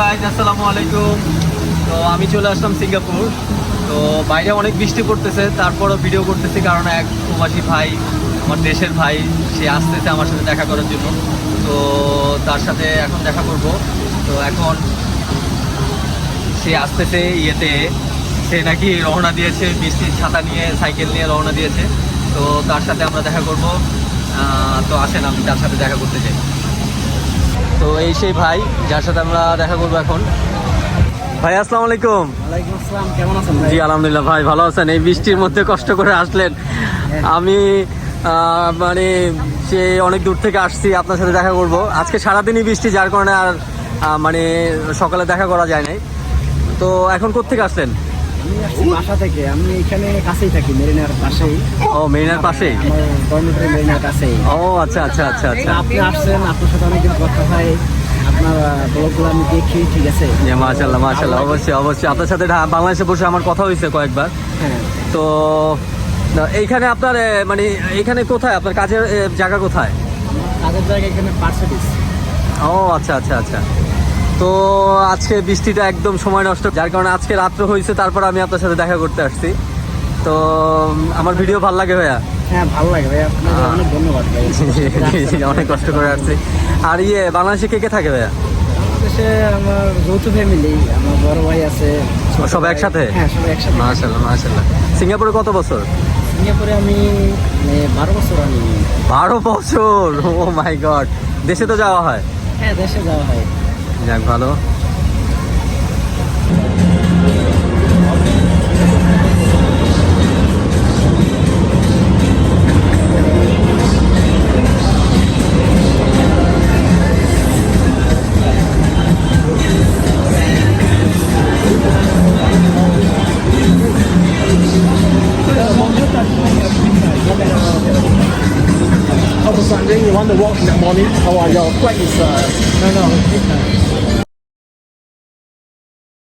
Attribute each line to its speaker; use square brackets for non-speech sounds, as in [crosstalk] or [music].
Speaker 1: Guys আসসালামু আলাইকুম। তো আমি চলে আসলাম সিঙ্গাপুর। তো বাইরে অনেক বৃষ্টি পড়তেছে, তারপরও ভিডিও করতেছি কারণ এক প্রবাসী ভাই, আমার দেশের ভাই, সে আসতেছে আমার সাথে দেখা করার জন্য। তো তার সাথে এখন দেখা করব। তো এখন সে আসতেছে ইয়েতে। সে নাকি রওনা দিয়েছে বৃষ্টির ছাতা নিয়ে, সাইকেল নিয়ে রওনা দিয়েছে। তো তার সাথে আমরা দেখা করব। তো আসেন, আমি তার সাথে দেখা করতে চাই তো এই সেই ভাই যার সাথে আমরা দেখা করব এখন। ভাই আসসালামু আলাইকুম।
Speaker 2: আসসালাম কেমন আছেন
Speaker 1: জি আলহামদুলিল্লাহ ভাই ভালো আছেন? এই বৃষ্টির মধ্যে কষ্ট করে আসলেন। আমি মানে সে অনেক দূর থেকে আসছি আপনার সাথে দেখা করব। আজকে সারাদিনই বৃষ্টি যার কারণে আর মানে সকালে দেখা করা যায় নাই। তো এখন কোত্থেকে আসলেন?
Speaker 2: আমি আসছি বাসা থেকে। আমি এখানে কাছেই থাকি মেরিনার পাশেই।
Speaker 1: ও মেরিনার পাশেই?
Speaker 2: আমার কর্মচারী মেরিনার কাছেই।
Speaker 1: ও আচ্ছা আচ্ছা আচ্ছা আচ্ছা।
Speaker 2: আপনি আসছেন আপনার সাথে অনেকদিন কথা হয়। আপনার ব্লগগুলো আমি দেখি ঠিক আছে?
Speaker 1: মাশাল্লাহ মাশাল্লাহ অবশ্যই অবশ্যই। আপনার সাথে বাংলাদেশে বসে আমার কথা হয়েছে কয়েকবার।
Speaker 2: হ্যাঁ।
Speaker 1: তো এইখানে আপনার মানে এইখানে কোথায়? আপনার কাজের জায়গা কোথায়?
Speaker 2: কাজের জায়গায় এখানে পার্সেডিস
Speaker 1: ও আচ্ছা আচ্ছা আচ্ছা। তো আজকে বৃষ্টিটা একদম সময় নষ্ট যার কারণে আজকে রাত্র হয়েছে তারপর আমি আপনার সাথে দেখা করতে আসছি। তো আমার ভিডিও ভালো লাগে ভাইয়া?
Speaker 2: হ্যাঁ ভালো লাগে ভাই আপনাকে
Speaker 1: হ্যাঁ।
Speaker 2: অনেক ধন্যবাদ [laughs]
Speaker 1: অনেক কষ্ট করে আসছি। আর ইয়ে বাংলাদেশে কে কে থাকে ভাইয়া?
Speaker 2: বাংলাদেশে আমার যৌথ ফ্যামিলি আমার বড় ভাই আছে
Speaker 1: সব একসাথে?
Speaker 2: হ্যাঁ সব একসাথে।
Speaker 1: সিঙ্গাপুরে কত বছর?
Speaker 2: সিঙ্গাপুরে আমি মানে বারো বছর আমি
Speaker 1: বারো বছর? ও মাই গড দেশে তো যাওয়া হয়।
Speaker 2: হ্যাঁ দেশে যাওয়া হয়।
Speaker 1: যাক ভালো
Speaker 3: Sunday? You want to walk in the morning? Are your flight is uh,
Speaker 2: No, no.